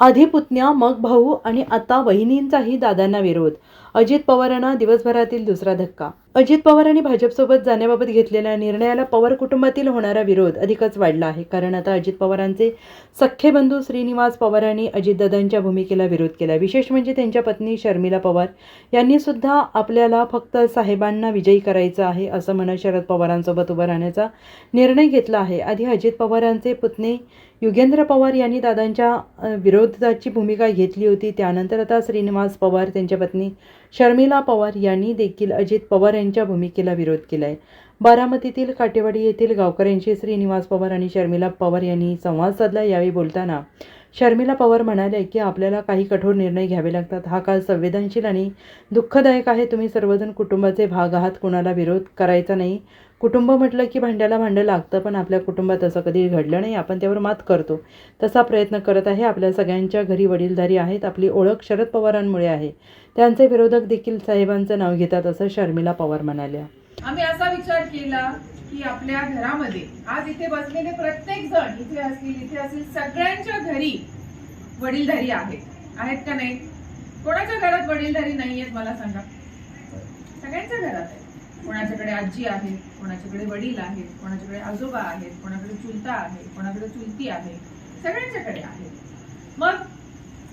आधी पुतण्या मग भाऊ आणि आता वहिनींचाही दादांना विरोध. अजित पवारांना दिवसभरातील दुसरा धक्का अजित पवारांनी भाजपसोबत जाण्याबाबत घेतलेल्या निर्णयाला पवार कुटुंबातील होणारा विरोध अधिकच वाढला आहे. कारण आता अजित पवारांचे सख्खे बंधू श्रीनिवास पवारांनी अजितदादांच्या भूमिकेला विरोध केला. विशेष म्हणजे त्यांच्या पत्नी शर्मिला पवार यांनी सुद्धा आपल्याला फक्त साहेबांना विजयी करायचं आहे असं म्हणत शरद पवारांसोबत उभं राहण्याचा निर्णय घेतला आहे. आधी अजित पवारांचे पुतणे युगेंद्र पवार यांनी दादांच्या विरोधाची भूमिका घेतली होती. त्यानंतर आता श्रीनिवास पवार त्यांच्या पत्नी शर्मिला पवार यांनी देखील अजित पवार यांच्या भूमिकेला विरोध केला आहे बारामतीतील काटेवाडी येथील गावकऱ्यांशी श्रीनिवास पवार आणि शर्मिला पवार यांनी संवाद साधला. यावेळी बोलताना शर्मिला पवार म्हणाले की आपल्याला काही कठोर निर्णय घ्यावे लागतात. हा काळ संवेदनशील आणि दुःखदायक आहे. तुम्ही सर्वजण कुटुंबाचे भाग आहात. कुणाला विरोध करायचा नाही. कुटुंब म्हटलं की भांड्याला भांडं लागतं पण आपल्या कुटुंबात असं कधी घडलं नाही. आपण त्यावर मात करतो. तसा प्रयत्न करत आहे. आपल्या सगळ्यांच्या घरी वडीलधारी आहेत. आपली ओळख शरद पवारांमुळे आहे. त्यांचे विरोधक देखील साहेबांचं नाव घेतात असं शर्मिला पवार म्हणाल्या. आम्ही असा विचार केला की आपल्या घरामध्ये. आज इथे बसलेले प्रत्येक जण इथे असतील इथे असतील सगळ्यांच्या घरी वडीलधारी आहेत. आहेत का नाही? कोणाच्या घरात वडीलधारी नाही आहेत मला सांगा? सगळ्यांच्या घरात आहे कोणाच्याकडे आजी आहे कोणाच्याकडे वडील आहेत कोणाच्याकडे आजोबा आहेत कोणाकडे चुलता आहे कोणाकडे चुलती आहे सगळ्यांच्याकडे आहे मग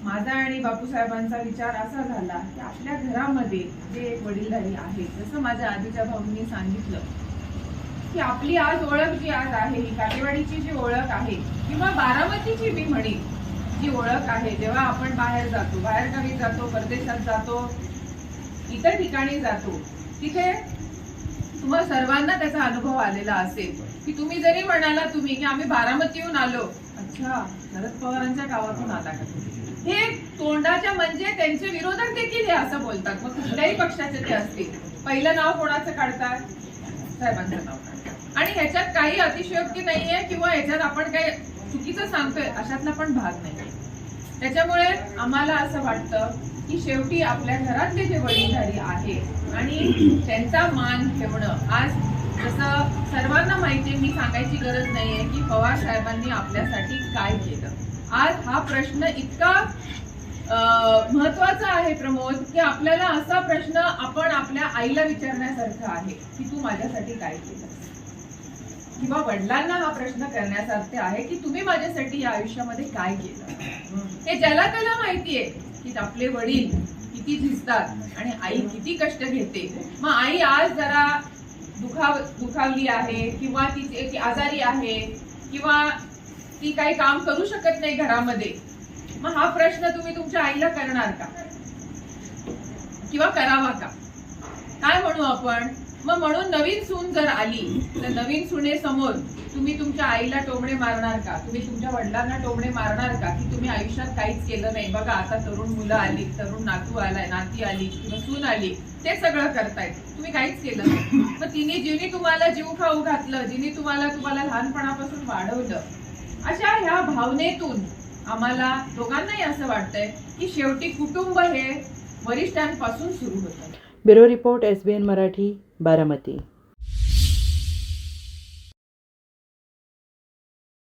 माझा आणि बापूसाहेबांचा विचार असा झाला की आपल्या घरामध्ये जे वडीलधारी आहेत जसं माझ्या आजीच्या भाऊंनी सांगितलं की आपली आज ओळख जी आज आहे ही काटेवाडीची जी ओळख आहे किंवा बारामतीची मी म्हणेन जी ओळख आहे जेव्हा आपण बाहेर जातो बाहेरगावी जातो परदेशात जातो इतर ठिकाणी जातो तिथे तुम्हा सर्वांना त्याचा अनुभव आलेला असेल. की तुम्ही जरी म्हणाला तुम्ही की आम्ही बारामतीहून आलो. अच्छा शरद पवारांच्या गावातून आला का हे तोंडाच्या म्हणजे त्यांचे विरोधक देखील हे असं बोलतात. मग कुठल्याही पक्षाचे ते असतील. पहिलं नाव कोणाचं काढतात? साहेबांचं नाव आणि ह्याच्यात काही अतिशयोक्ती नाहीये किंवा ह्याच्यात आपण काही चुकीचं सांगतोय अशातला पण भाग नाहीये. त्याच्यामुळे आम्हाला असं वाटतं की शेवटी आपल्या घरातले जे वडीलधारी आहे आणि त्यांचा मान ठेवणं आज जसं सर्वांना माहितीये मी सांगायची गरज नाहीये की पवार साहेबांनी आपल्यासाठी काय केलं. आज हा प्रश्न इतका महत्त्वाचा आहे प्रमोद की आपल्याला असा प्रश्न आपण आपल्या आईला विचारण्यासारखा आहे की तू माझ्यासाठी काय केलं किंवा वडिलांना हा प्रश्न करण्यासारखे आहे की तुम्ही माझ्यासाठी या आयुष्यामध्ये काय केलं? हे ज्याला त्याला माहितीये की आपले वडील किती झिजतात आणि आई किती कष्ट घेते. मग आई आज जरा दुखाव दुखावली आहे किंवा ती आजारी आहे किंवा ती काही काम करू शकत नाही घरामध्ये. मग हा प्रश्न तुम्ही तुमच्या आईला करणार का? किंवा करावा का? काय म्हणू आपण? मग म्हणून नवीन सून जर आली तर नवीन सुने समोर तुम्ही तुमच्या आईला टोमणे मारणार का? तुम्ही तुमच्या वडिलांना टोमणे मारणार का? की तुम्ही आयुष्यात काहीच केलं नाही? बघा आता तरुण मुलं आली तरुण नातू आलाय नाती आली किंवा सून आली ते सगळं करतायत. तुम्ही काहीच केलं नाही. मग तिने जिने तुम्हाला जीव खाऊ घातलं जिने तुम्हाला तुम्हाला लहानपणापासून वाढवलं अशा ह्या भावनेतून आम्हाला दोघांनाही असं वाटतंय की शेवटी कुटुंब हे वरिष्ठांपासून सुरू होतं. Bureau report S B N Marathi Baramati.